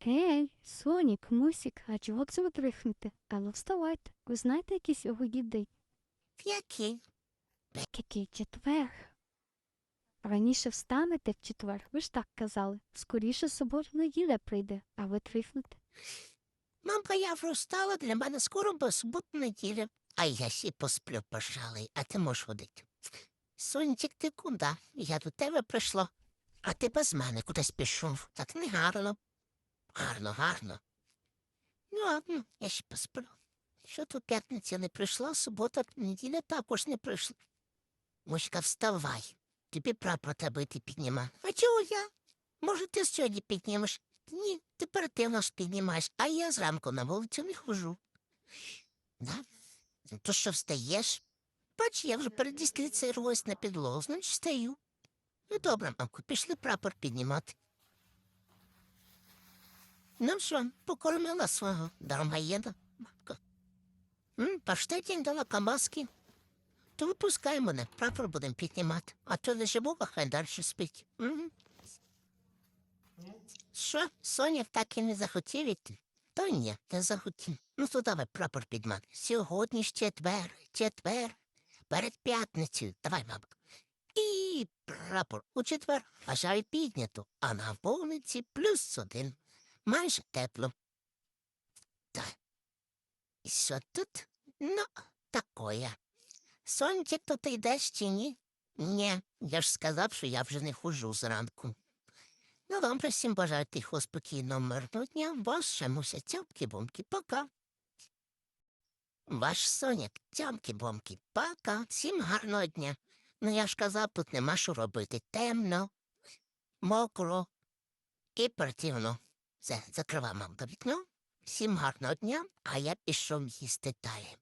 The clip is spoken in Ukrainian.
Гей, Сонік, Мусік, а чого це ви дрихнете? Ану, вставайте. Ви знаєте, який сьогодні день? Який? Який четвер. Раніше встанете в четвер, ви ж так казали. Скоріше субота неділя прийде, а ви трихнете. Мамка, я вже встала, для мене скоро бо субота неділя. А я сі посплю, пошалий, а ти можеш ходити. Сонечек, ти куди? Я до тебе прийшла. А ти без мене кудись пішов. Так не гарно. Гарно, гарно. Ну, ладно, я ще посплю. Що то п'ятниця не прийшла, субота, неділя також не прийшла. Мушка, вставай. Тобі прапор треба йти підніма. А чого я? Може, ти сьогодні піднімеш? Ні, тепер ти в нас піднімаєш, а я зранку на вулицю не хожу. Да? То що встаєш? Бач, я вже перед дістlicею рвусь на підлогу, значить встаю. Ну добре, мамку, пішли прапор піднімати. Ну що, покормила свого дармоєда, мамка. М, Паштетінь дала камаски. То випускай мене, прапор будемо піднімати, а то лежимо, а хай далі спить. Що, Соня так і не захотів іти? То ні, не захотів. Ну то давай прапор підмати. Сьогодні ж четвер, четвер, перед п'ятницею. Давай, бабка. І прапор у четвер, бажаю піднято, а на вулиці плюс один. Майже тепло. Так. І що тут? Ну, такое. Сончик, то ти йдеш чи ні? Ні, я ж сказав, що я вже не хожу зранку. Ну, добре, всім бажаю тихо, спокійного, мирного дня. Вас ще муся цьомки-бомки, пока. Ваш соняк, цьомки-бомки, пока. Всім гарного дня. Ну, я ж казав, тут нема що робити. Темно, мокро і противно. Все, закривай мамка вікно. Всім гарного дня, а я пішов їсти далі.